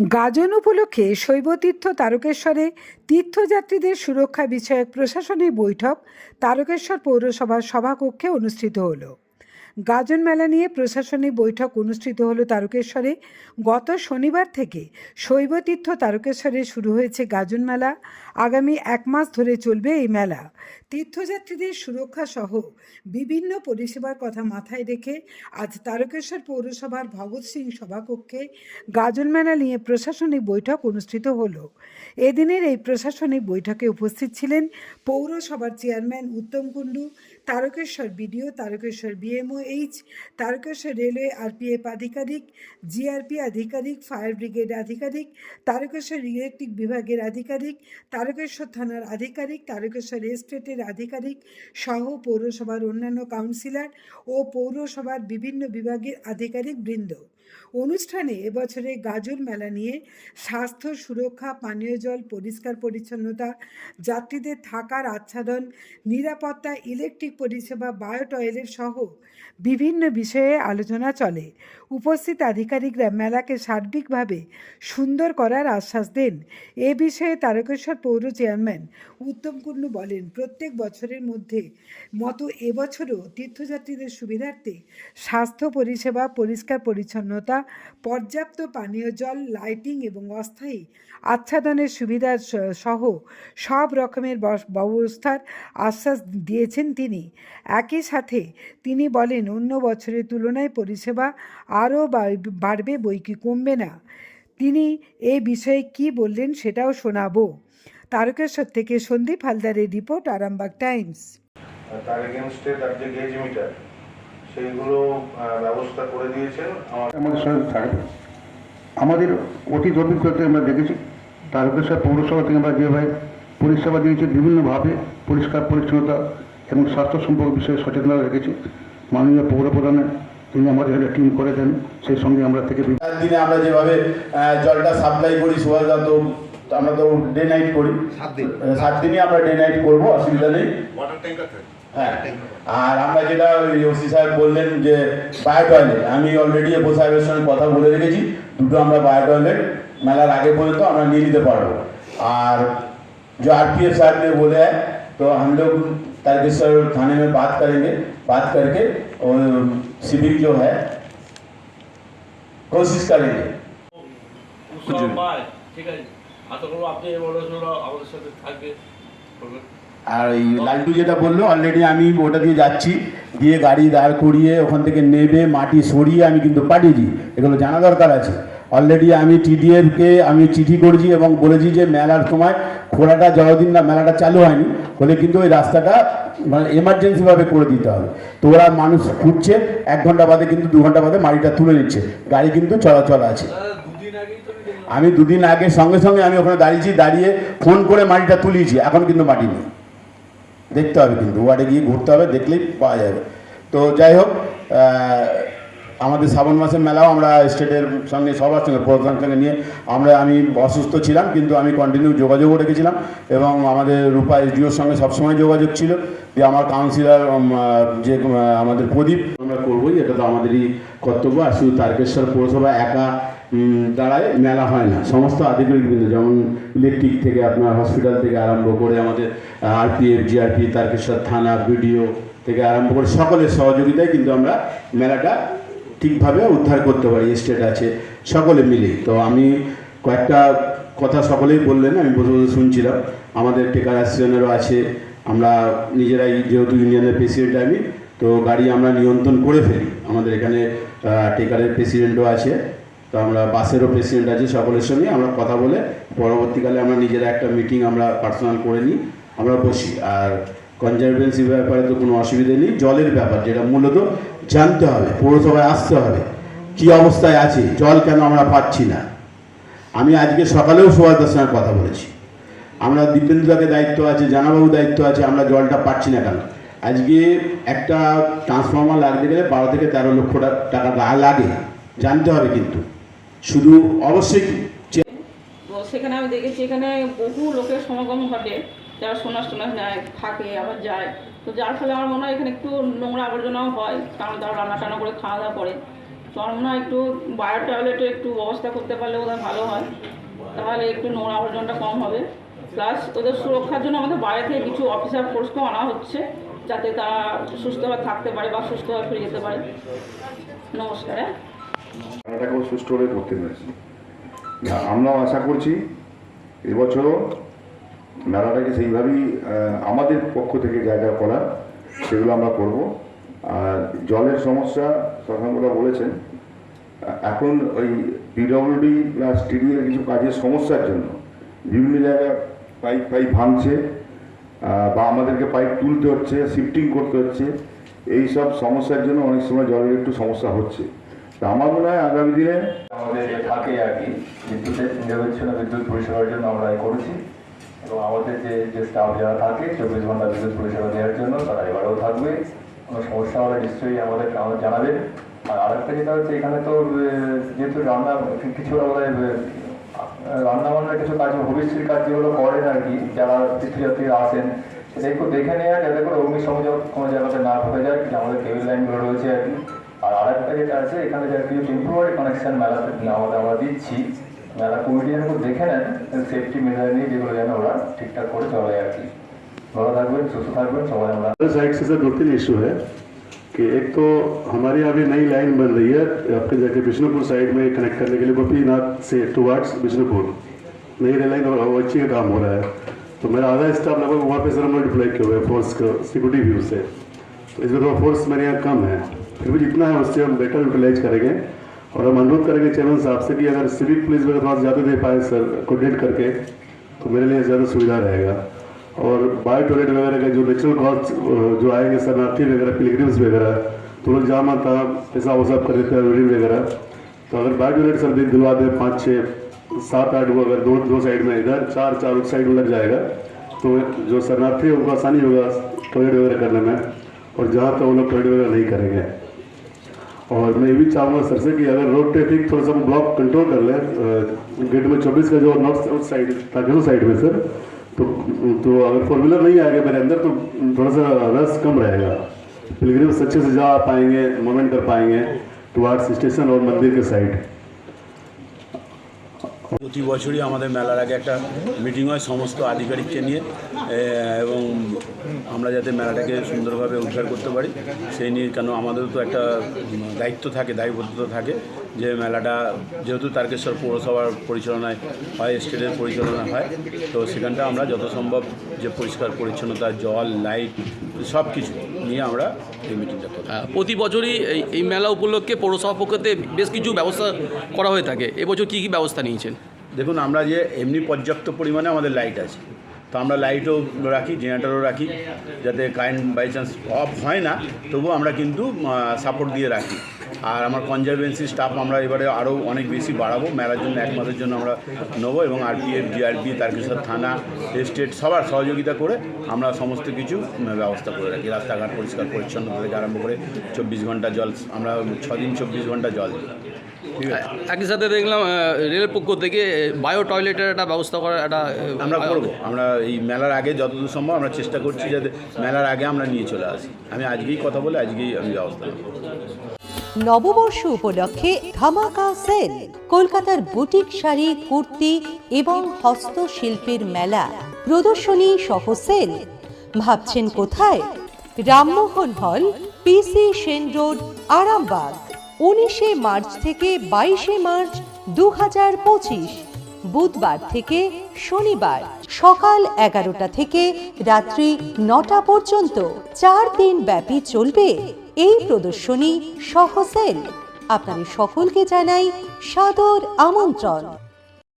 গাজন উপলক্ষে শৈবতীর্থ তারকেশ্বরে তীর্থযাত্রীদের সুরক্ষা বিষয়ক প্রশাসনের বৈঠক তারকেশ্বর পৌরসভার সভাকক্ষে অনুষ্ঠিত হলো। গাজন মেলা নিয়ে প্রশাসনিক বৈঠক অনুষ্ঠিত হলো তারকেশ্বরে। গত শনিবার থেকে শৈবতীর্থ তারকেশ্বরে শুরু হয়েছে গাজন মেলা। আগামী এক মাস ধরে চলবে এই মেলা। তীর্থযাত্রীদের সুরক্ষা সহ বিভিন্ন পরিষেবার কথা মাথায় রেখে আজ তারকেশ্বর পৌরসভার ভগৎ সিং সভাকক্ষে গাজন মেলা নিয়ে প্রশাসনিক বৈঠক অনুষ্ঠিত হলো। এদিনের এই প্রশাসনিক বৈঠকে উপস্থিত ছিলেন পৌরসভার chairman Uttam Kundu, Tarakeswar BDO Tarakeswar BMOH Tarakeswar railway RPF আধিকারিক জিআরপি আধিকারিক ফায়ার ব্রিগেড আধিকারিক তারকেশ্বর ইলেকট্রিক বিভাগের আধিকারিক তারকেশ্বর থানার আধিকারিক তারকেশ্বর এস্টেটের আধিকারিক সহ পৌরসভার অন্যান্য কাউন্সিলর ও পৌরসভার বিভিন্ন বিভাগের আধিকারিক বৃন্দ। অনুষ্ঠানে এবছরে গাজল মেলা নিয়ে স্বাস্থ্য সুরক্ষা, পানীয় জল, পরিষ্কার পরিচ্ছন্নতা, যাত্রীদের থাকার আচ্ছাদন, নিরাপত্তা, ইলেকট্রিক পরিষেবা বায়ো টয়লেট সহ বিভিন্ন বিষয়ে আলোচনা চলে। উপস্থিত আধিকারিকরা মেলাকে সার্বিকভাবে সুন্দর করার আশ্বাস দেন। এ বিষয়ে তারকেশ্বর পৌর চেয়ারম্যান উত্তম কুন্ডু বলেন, প্রত্যেক বছরের মধ্যে মতো এবছরও তীর্থযাত্রীদের সুবিধার্থে স্বাস্থ্য পরিষেবা, পরিষ্কার পরিচ্ছন্নতা পর্যাপ্ত পানীয় জল লাইটিং এবং অস্থায়ী আচ্ছাদনের সুবিধা সহ সব রকমের ব্যবস্থার আশ্বাস দিয়েছেন তিনি। একই সাথে তিনি বলেন, অন্য বছরের তুলনায় পরিষেবা আরও বাড়- বাড়বে বই কি কমবে না। তিনি এ বিষয়ে কি বললেন সেটাও শোনাবো। তারকেশ্বর থেকে সন্দীপ হালদারের রিপোর্ট, আরামবাগ টাইমস। তার এগেনস্টে তার যে গেজ মিটার সেইগুলো ব্যবস্থা করে দিয়েছেন। আমাদের সঙ্গে থাকবে আমাদের অতীত অভিজ্ঞতায় আমরা দেখেছি। তারকেশ্বর পৌরসভা থেকে আমরা যেভাবে পরিষেবা দিয়েছি বিভিন্নভাবে পরিষ্কার পরিচ্ছন্নতা এবং স্বাস্থ্য সম্পর্ক বিষয়ে সচেতনতা রেখেছি। মাননীয় পৌর প্রধানের তিনি আমাদের এখানে টিম করে দেন। সেই সঙ্গে আমরা থেকে দিনে আমরা যেভাবে জলটা সাপ্লাই করি সুভাষদা তো আমরা তো ডে নাইট করি। সাত দিন। সাত দিনই আমরা ডে নাইট করব অসুবিধা নেই। হ্যাঁ আর আমরা যেটা ওই ওসি সাহেব বললেন যে বায়ো টয়লেট আমি অলরেডি এপো সাহেবের সঙ্গে কথা বলে রেখেছি দুটো আমরা বায়ো টয়লেট মেলার আগে পর্যন্ত আমরা নিয়ে নিতে পারবো আর जो आर पी एफ साहब ने बोला है तो हम लोग तारकेश्वर थाने में बात करेंगे बात करके और सिविक जो है कोशिश करेंगे উৎসব পায় ঠিক আছে আশা করবো আপনি এই বড় সড়ো আমাদের সাথে থাকবে করবেন আর এই লালটু যেটা বলল অলরেডি আমি ওটা দিয়ে যাচ্ছি। দিয়ে গাড়ি দাঁড় করিয়ে ওখান থেকে নেবে, মাটি সরিয়ে আমি কিন্তু পাঠিয়েছি। এগুলো জানা দরকার আছে। অলরেডি আমি টিডিএফকে আমি চিঠি করেছি এবং বলেছি যে মেলার সময় খোলাটা যতদিন না মেলাটা চালু হয়নি, হলে কিন্তু ওই রাস্তাটা মানে এমার্জেন্সিভাবে করে দিতে হবে। তো ওরা মানুষ খুঁজছে, এক ঘণ্টা বাদে কিন্তু দু ঘণ্টা বাদে মাটিটা তুলে নিচ্ছে। গাড়ি কিন্তু চলাচল আছে। আমি দুদিন আগে সঙ্গে সঙ্গে আমি ওখানে দাঁড়িয়েছি, দাঁড়িয়ে ফোন করে মাটিটা তুলিয়েছি, এখন কিন্তু মাটি নেই। দেখতে হবে কিন্তু, ওয়ার্ডে গিয়ে ঘুরতে হবে, দেখলেই পাওয়া যাবে। তো যাই হোক আমাদের শ্রাবণ মাসের মেলাও আমরা স্টেটের সঙ্গে সবার সঙ্গে প্রধানের সঙ্গে নিয়ে আমরা, আমি অসুস্থ ছিলাম, কিন্তু আমি কন্টিনিউ যোগাযোগও রেখেছিলাম এবং আমাদের রূপা এসডিওর সঙ্গে সবসময় যোগাযোগ ছিল, যে আমার কাউন্সিলর যে আমাদের প্রদীপ। আমরা করবোই, এটা তো আমাদেরই কর্তব্য, আর শুধু তারকেশ্বর পৌরসভা একা দাঁড়ায়, মেলা হয় না। সমস্ত আধিকারিক বৃন্দ, যেমন ইলেকট্রিক থেকে আপনার হসপিটাল থেকে আরম্ভ করে আমাদের আরপিএফ, জিআরপি, তারকেশ্বর থানা, বিডিও থেকে আরম্ভ করে সকলের সহযোগিতায় কিন্তু আমরা মেলাটা ঠিকভাবে উদ্ধার করতে পারি, স্টেট আছে, সকলে মিলে। তো আমি কয়েকটা কথা সকলেই বললেন, আমি বসে বসে শুনছিলাম। আমাদের টেকার অ্যাসোসিয়েশনেরও আছে, আমরা নিজেরাই, যেহেতু ইউনিয়নের প্রেসিডেন্ট আমি, তো গাড়ি আমরা নিয়ন্ত্রণ করে ফেলি। আমাদের এখানে টেকারের প্রেসিডেন্টও আছে তো আমরা বাসেরও প্রেসিডেন্ট আছে, সকলের সঙ্গে। আমরা কথা বলে পরবর্তীকালে আমরা নিজেরা একটা মিটিং আমরা পার্সোনাল করে নিই, আমরা বসি। আর কনজারভেন্সি ব্যাপারে তো কোনো অসুবিধে নেই। জলের ব্যাপার যেটা মূলত জানতে হবে, পৌরসভায় আসতে হবে, কি অবস্থায় আছে, জল কেন আমরা পাচ্ছি না। আমি আজকে সকালেও সুভাষদার সঙ্গে কথা বলেছি। আমরা দীপেন্দ্রদাকে দায়িত্ব আছে, জানাবাবু দায়িত্ব আছে, আমরা জলটা পাচ্ছি না কেন? আজকে একটা ট্রান্সফর্মার লাগতে গেলে বারো থেকে তেরো লক্ষ টাকা লাগে। জানতে হবে কিন্তু। শুধু অবশ্যই সেখানে আমি দেখেছি এখানে বহু লোকের সমাগম ঘটে। যারা সোনা টোনা নেয় থাকে আবার যায়। তো যার ফলে আমার মনে হয় এখানে একটু নোংরা আবর্জনাও হয় কারণ তারা রান্না টান্না করে খাওয়া দাওয়া করে। তো আমার মনে হয় একটু বায়ো টয়লেটে একটু ব্যবস্থা করতে পারলে ওদের ভালো হয়। তাহলে একটু নোংরা আবর্জনটা কম হবে। প্লাস ওদের সুরক্ষার জন্য আমাদের বাইরে থেকে কিছু অফিসার ফোর্সকেও আনা হচ্ছে যাতে তারা সুস্থভাবে থাকতে পারে বা সুস্থভাবে ফিরে যেতে পারে। নমস্কার হ্যাঁ মেলাটাকেও সুষ্ঠুভাবে করতে পেরেছি আমরাও আশা করছি এবছরও মেলাটাকে সেইভাবেই আমাদের পক্ষ থেকে যা যা করার সেগুলো আমরা করব। আর জলের সমস্যা শশাঙ্করা বলেছেন এখন ওই পিডব্লিউডি প্লাস টিডিএর কিছু কাজের সমস্যার জন্য বিভিন্ন জায়গায় পাইপ পাইপ ভাঙছে বা আমাদেরকে পাইপ তুলতে হচ্ছে, শিফটিং করতে হচ্ছে এই সব সমস্যার জন্য অনেক সময় জলের একটু সমস্যা হচ্ছে। আমার মনে হয় আগামী দিনে আমাদের থাকে আর কি বিদ্যুতের নিরবচ্ছিন্ন বিদ্যুৎ পরিষেবার জন্য আমরা করেছি। এবং আমাদের যে যে স্টাফ যারা থাকে, চব্বিশ ঘণ্টা বিদ্যুৎ পরিষেবা দেওয়ার জন্য তারা এবারেও থাকবে। কোনো সমস্যা হলে নিশ্চয়ই আমাদের আমাদের জানাবেন। আর আরেকটা যেটা হচ্ছে, এখানে তো যেহেতু রান্না, কিছু আমাদের রান্না কিছু কাজ ভবিষ্যৎ কাজ যেগুলো করেন আর কি, যারা তীর্থযাত্রীরা আসেন সেটা একটু দেখে নেওয়া যাতে করে অগ্নি সংযোগ কোনো জায়গাতে না ঢুকে যায় আমাদের কেবল লাইনগুলো রয়েছে আর কি। আর আরেকটা যেটা আছে এখানে যে কিছু টেম্পোরারি কানেকশন মেলাতে আমাদের আমরা দিচ্ছি মেলা কমিটি যেন একটু দেখে নেন সেফটি মেজার নিয়ে যেগুলো যেন ওরা ঠিকঠাক করে চলে আর কি ভালো থাকবেন সুস্থ থাকবেন সবাই আমরা हमारे साइड से सर दो तीन इशू है कि एक तो हमारे यहाँ भी नई लाइन बन रही है आपके जाके बिष्णुपुर साइड में कनेक्ट करने के लिए गोपीनाथ से टुवार्ड्स बिष्णुपुर नई रेल लाइन और अच्छी का काम हो रहा है तो मेरा आधा स्टाफ लगभग वहाँ पे सर हम लोग डिप्लॉय किए हुए हैं फोर्स का सिक्योरिटी व्यू से तो इसमें थोड़ा फोर्स मेरे यहाँ कम है फिर भी जितना है उससे हम बेटर यूटिलाइज करेंगे। और हम अनुरोध करेंगे चेयरमैन साहब से कि अगर सिविक पुलिस वगैरह थोड़ा ज़्यादा दे पाए सर कोऑर्डिनेट करके तो मेरे लिए ज़्यादा सुविधा रहेगा। और बायो टॉयलेट वगैरह का जो नेचुरल कॉस्ट जो आएँगे, शरणार्थी वगैरह पिलग्रिम्स वगैरह तो लोग जहाँ मन तहाँ पैसा वसाब कर हैं वगैरह। तो अगर बायो टॉयलेट सर दे- दिलवा दें पाँच, छः, सात, आठ, वो अगर दो दो साइड में, इधर चार चार उस साइड लग जाएगा तो जो शरणार्थी है, उनको आसानी होगा टॉयलेट वगैरह करने में। और जहाँ तक वो लोग टॉयलेट वगैरह नहीं करेंगे। और मैं ये भी चाहूँगा सर से कि अगर रोड ट्रैफ़िक थोड़ा सा ब्लॉक कंट्रोल कर लें गेट में चौबीस का जो नॉर्थ साइड ताकि साइड में सर तो तो अगर फोर व्हीलर नहीं आएगा मेरे अंदर तो थोड़ा सा रस कम रहेगा। पिलग्रिम्स अच्छे से जा पाएँगे मोमेंट कर पाएँगे टुवार्ड्स स्टेशन और मंदिर के साइड প্রতি বছরই আমাদের মেলার আগে একটা মিটিং হয় সমস্ত আধিকারিককে নিয়ে এবং আমরা যাতে মেলাটাকে সুন্দরভাবে উদ্ধার করতে পারি, সেই নিয়ে কেন আমাদেরও তো একটা দায়িত্ব থাকে, দায়বদ্ধতা থাকে। যে মেলাটা যেহেতু তারকেশ্বর পৌরসভার পরিচালনায় হয় স্টেটের পরিচালনা হয় তো সেখানটা আমরা যত সম্ভব যে পরিষ্কার পরিচ্ছন্নতা জল লাইট সব কিছু নিয়ে আমরা এই মিটিংটা করি প্রতি বছরই এই এই মেলা উপলক্ষে পৌরসভা পক্ষতে বেশ কিছু ব্যবস্থা করা হয়ে থাকে। এবছর কী কী ব্যবস্থা নিয়েছেন? দেখুন আমরা যে এমনি পর্যাপ্ত পরিমাণে আমাদের লাইট আছে তো আমরা লাইটও রাখি জেনারেটারও রাখি যাতে কারেন্ট বাই চান্স অফ হয় না তবুও আমরা কিন্তু সাপোর্ট দিয়ে রাখি। আর আমার কনজারভেন্সি স্টাফ আমরা এবারে আরও অনেক বেশি বাড়াবো। মেলার জন্য এক মাসের জন্য আমরা নেব এবং আরপিএফ জিআরপি তারকেশ্বর থানা স্টেট সবার সহযোগিতা করে আমরা সমস্ত কিছু ব্যবস্থা করে রাখি। রাস্তাঘাট পরিষ্কার পরিচ্ছন্নতা থেকে আরম্ভ করে চব্বিশ ঘণ্টা জল আমরা ছদিন চব্বিশ ঘণ্টা জল দিই। একই সাথে দেখলাম রেলের পক্ষ থেকে বায়ো টয়লেটের একটা ব্যবস্থা করার একটা আমরা করব। আমরা এই মেলার আগে যতদূর সম্ভব আমরা চেষ্টা করছি যাতে মেলার আগে আমরা নিয়ে চলে আসি। আমি আজকেই কথা বলে আজকেই আমি ব্যবস্থা নববর্ষ উপলক্ষে ধামাকা সেল, কলকাতার বুটিক শাড়ি, কুর্তি এবং হস্তশিল্পের মেলা। প্রদর্শনী সহ সেল। ভাবছেন কোথায়? রামমোহন হল পিসি সেন রোড, আরামবাগ। উনিশে মার্চ থেকে বাইশে মার্চ দু হাজার পঁচিশ, বুধবার থেকে শনিবার। সকাল এগারোটা থেকে রাত্রি নটা পর্যন্ত। চার দিন ব্যাপী চলবে। এই প্রদর্শনী সহসেল আপনাদের সকলকে জানাই সাদর আমন্ত্রণ।